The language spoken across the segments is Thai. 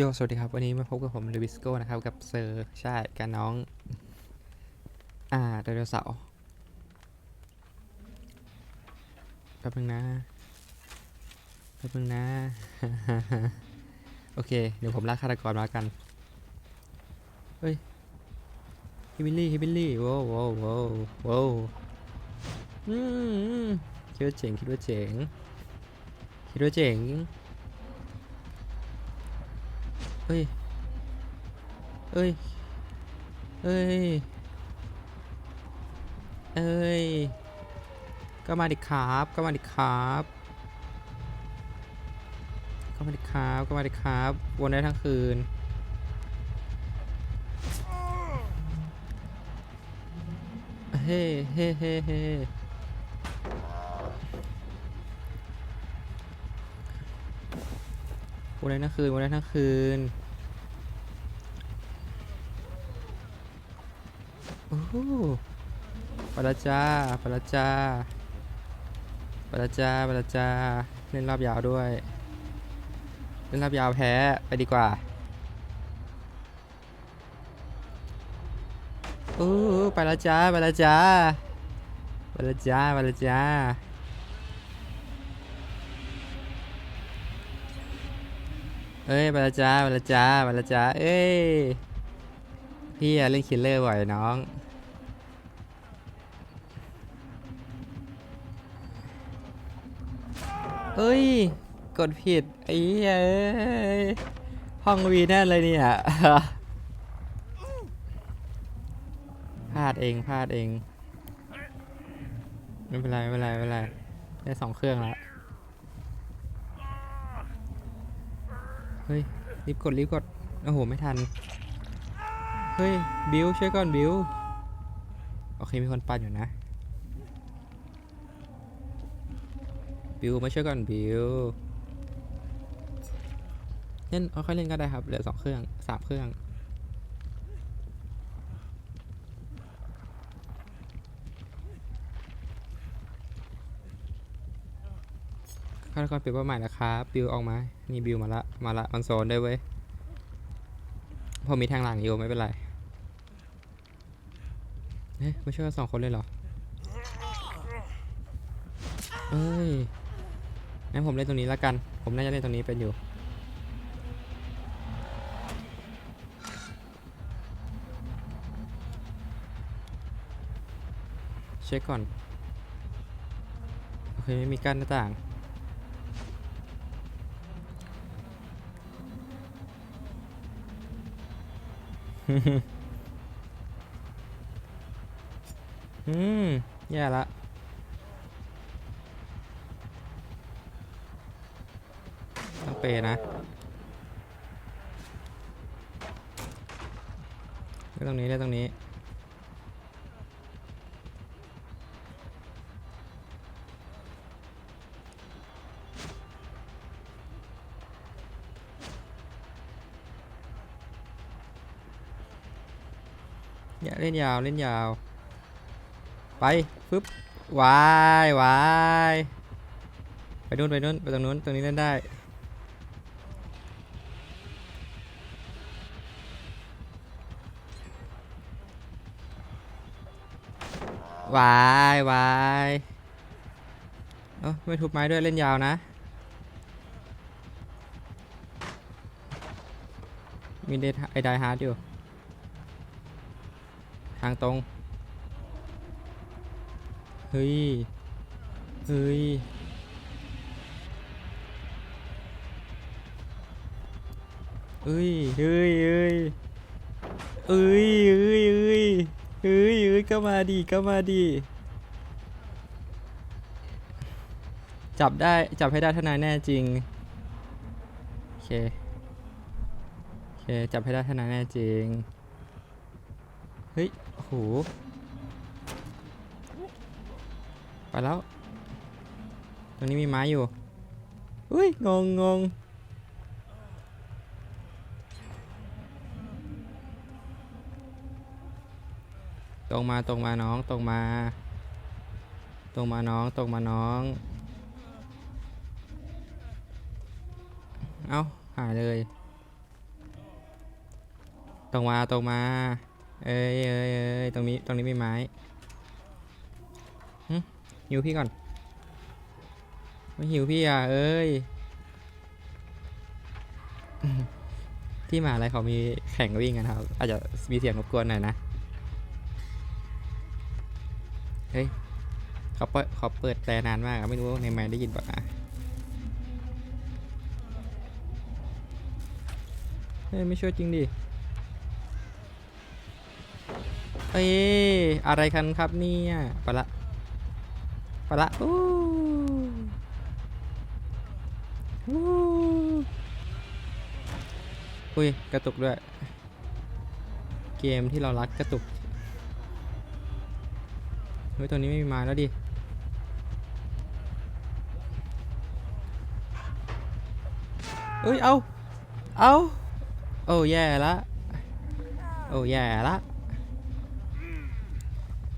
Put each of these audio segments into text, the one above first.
โย สวัสดีครับ วันนี้มาพบกับผมเลวิสโก้นะครับ กับเซอร์ใช่กับน้อง อ่าไดโนเสาร์แป๊บนึงนะแป๊บนึงนะ โอเค เดี๋ยวผมลากฆาตกรมากัน เฮ้ยฮิบิลลี่ฮิบิลลี่โว้วโว้วโว้วโว้วอืมคิดว่าเจ๋ง คิดว่าเจ๋ง คิดว่าเจ๋ง เฮ้ยเอ้ยเอ้ยเอ้ย ก็มาดิครับ ก็มาดิครับ ก็มาดิครับ ก็มาดิครับ วนได้ทั้งคืน เฮ้เฮ้เฮ้เฮ้วนได้ทั้งคืนวนได้ทั้งคืน โอ้ปละจ้าปละจ้าปละจ้าปละจ้าเล่นรอบยาวด้วย เล่นรอบยาวแพ้ ไปดีกว่าโอ้ไปละจ้าไปละจ้าไปละจ้าไปละจ้าเอ้ยไปละจ้าไปละจ้าไปละจ้าเอ้ยพี่เล่นคิลเลอร์บ่อยน้อง เฮ้ย กดผิดไอ้เหี้ยเอ้ยห้องวีแน่เลยเนี่ยพลาดเองพลาดเอง ไม่เป็นไรไม่เป็นไรไม่เป็นไรได้สองเครื่องแล้วเฮ้ยรีบกดรีบกดโอ้โหไม่ทัน เฮ้ยบิวช่วยก่อนบิวโอเคมีคนปั่นอยู่นะ บิวมาช่วยก่อนบิวเล่นค่อยเล่นก็ได้ครับเหลือสองเครื่องสามเครื่องฆาตกรเปลี่ยนเป้าหมายแล้วครับบิวออกมา นี่บิวมาละ มาละมันโซนได้เว้ยผมมีทางหลังอยู่ไม่เป็นไรเอ๊ะไม่ช่วยกันสองคนเลยเหรอเอ้ย งั้นผมเล่นตรงนี้แล้วกัน ผมน่าจะเล่นตรงนี้เป็นอยู่ เช็คก่อน โอเคไม่มีกั้นหน้าต่าง อืม แย่ละ ต้อง เปย์นะเล่นตรงนี้เล่นตรงนี้อย่าเล่นยาวเล่นยาว ไปปึ๊บวายวายไปนู่นไปนู่นไปตรงนู้นตรงนี้เล่นได้ วายวายเอ้าไม่ทุบไม้ด้วยเล่นยาวนะ มีเดทไอไดฮาร์ดอยู่ ทางตรง เฮ้ย เฮ้ย เฮ้ย เฮ้ย เฮ้ยเอ้ยเอ้ยเอ้ยเอ้ยเอ้ย ก็มาดีก็มาดี จับได้ จับให้ได้ทนายแน่จริง โอเค โอเค จับให้ได้ทนายแน่จริง เฮ้ยโหไปแล้ว ตรงนี้มีไม้อยู่ อุ้ย งงงง รงมาตรงมาน้องตรงมา ตรงมาน้องตรงมาน้อง เอ้าหายเลย ตรงมาตรงมา เอ้ยเอ้ยเอ้ยตรงนี้ตรงนี้มีไม้หิวพี่ก่อน ไม่หิวพี่อะ เอ้ย ที่มาอะไรเขามีแข่งวิ่งกันครับ อาจจะมีเสียงรบกวนหน่อยนะ เฮ้ยเขาเปิดเขาเปิดแต่นานมากอะไม่รู้ว่าในไมค์ได้ยินป่ะนะเฮ้ยไม่ช่วยจริงดิเอ้ยอะไรกันครับเนี่ยไปละไปละอู้อู้อุ้ยกระตุกด้วย เกมที่เรารักกระตุก เฮ้ยตัวนี้ไม่มีไมาแล้วดิเอ้ย เอา เอา โอ้แย่ละ โอ้แย่ละ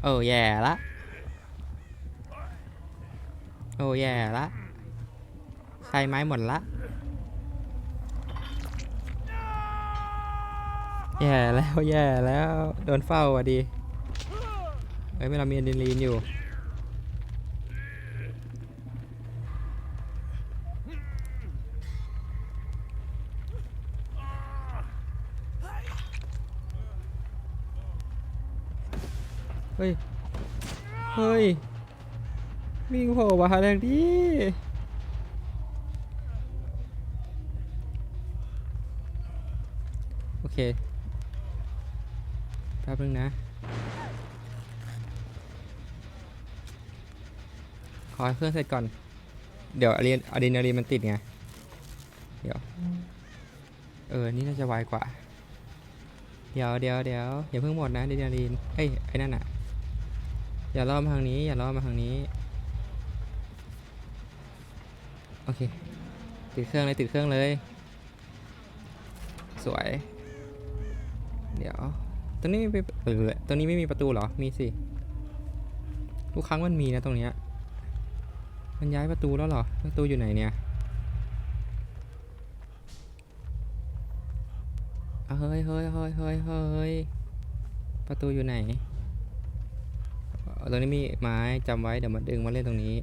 โอ้แย่ละ โอ้แย่ละ ใช้ไม้หมดละ แย่แล้ว แย่แล้ว โดนเฝ้าอะดิ เฮ้ยไม่เรามีอะดรีนาลีนอยู่ เฮ้ย เฮ้ย วิ่งโผล่มาหาแรงดิโอเคแป๊บนึงนะ อให้เครื่องเสร็จก่อน เดี๋ยวอะดรีนอะดรีนาลีนมันติดไง เดี๋ยว เออ นี่น่าจะไวกว่า เดี๋ยวเดี๋ยวเดี๋ยวอย่าเพิ่งหมดนะอะดรีนาลีนเอ้ย ไอ้นั่นอะอย่าล่อมาทางนี้ อย่าล่อมาทางนี้ โอเค ติดเครื่องเลย ติดเครื่องเลย สวย เดี๋ยว ตรงนี้ไม่เออตรงนี้ไม่มีประตูเหรอ มีสิ ทุกครั้งมันมีนะตรงเนี้ย มันย้ายประตูแล้วเหรอ ประตูอยู่ไหนเนี่ยเฮ้ยเฮ้ยเฮ้ยเฮ้ยเฮ้ยประตูอยู่ไหนตรงนี้มีไม้จำไว้เดี๋ยวมาดึงมาเล่นตรงนี้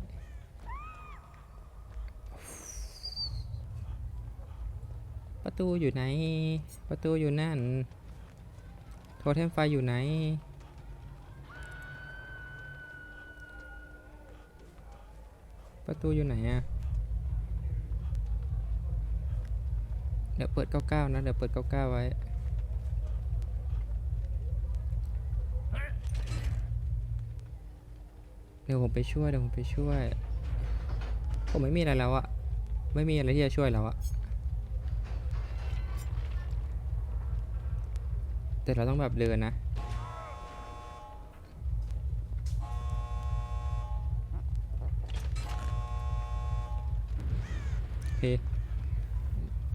ประตูอยู่ไหน ประตูอยู่นั่น โทเทมไฟอยู่ไหน ประตูอยู่ไหนอะเดี๋ยวเปิด 99 นะ เดี๋ยวเปิด 99 ไว้ เดี๋ยวผมไปช่วย เดี๋ยวผมไปช่วย ผมไม่มีอะไรแล้วอะไม่มีอะไรที่จะช่วยแล้วอะแต่เราต้องแบบเดินนะ เค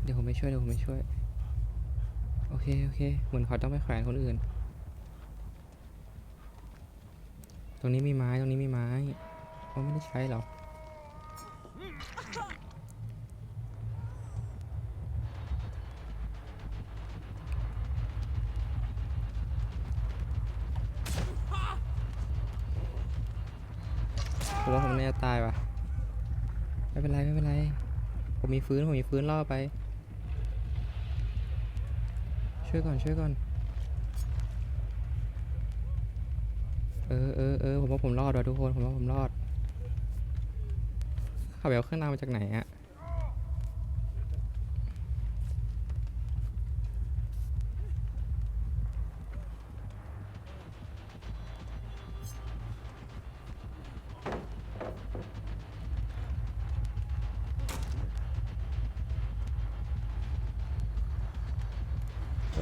เดี๋ยวผมไปช่วยเดี๋ยวผมไปช่วย โอเค โอเค เหมือนเขาต้องไปแขวนคนอื่น ตรงนี้มีไม้ ตรงนี้มีไม้เขาไม่ได้ใช้หรอ ผมมีฟื้น ผมมีฟื้นล่อไป ช่วยก่อน ช่วยก่อน เออเออเออผมว่าผมรอดว่ะทุกคน ผมว่าผมรอดเขาไปเอาเครื่องรางมาจากไหนอะ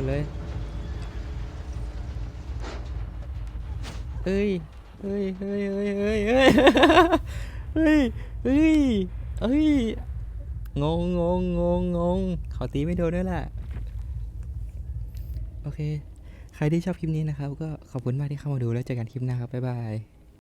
เลยเฮ้ยเฮ้ยเฮ้ยเฮ้ยเฮ้ยเฮ้ยเฮ้ยเฮ้ยเฮ้ยงงงงงงงงเขาตีไม่โดนด้วยแหละโอเค ใครที่ชอบคลิปนี้นะครับ ก็ขอบคุณมากที่เข้ามาดูแล้วเจอกันคลิปหน้าครับ บ๊ายบาย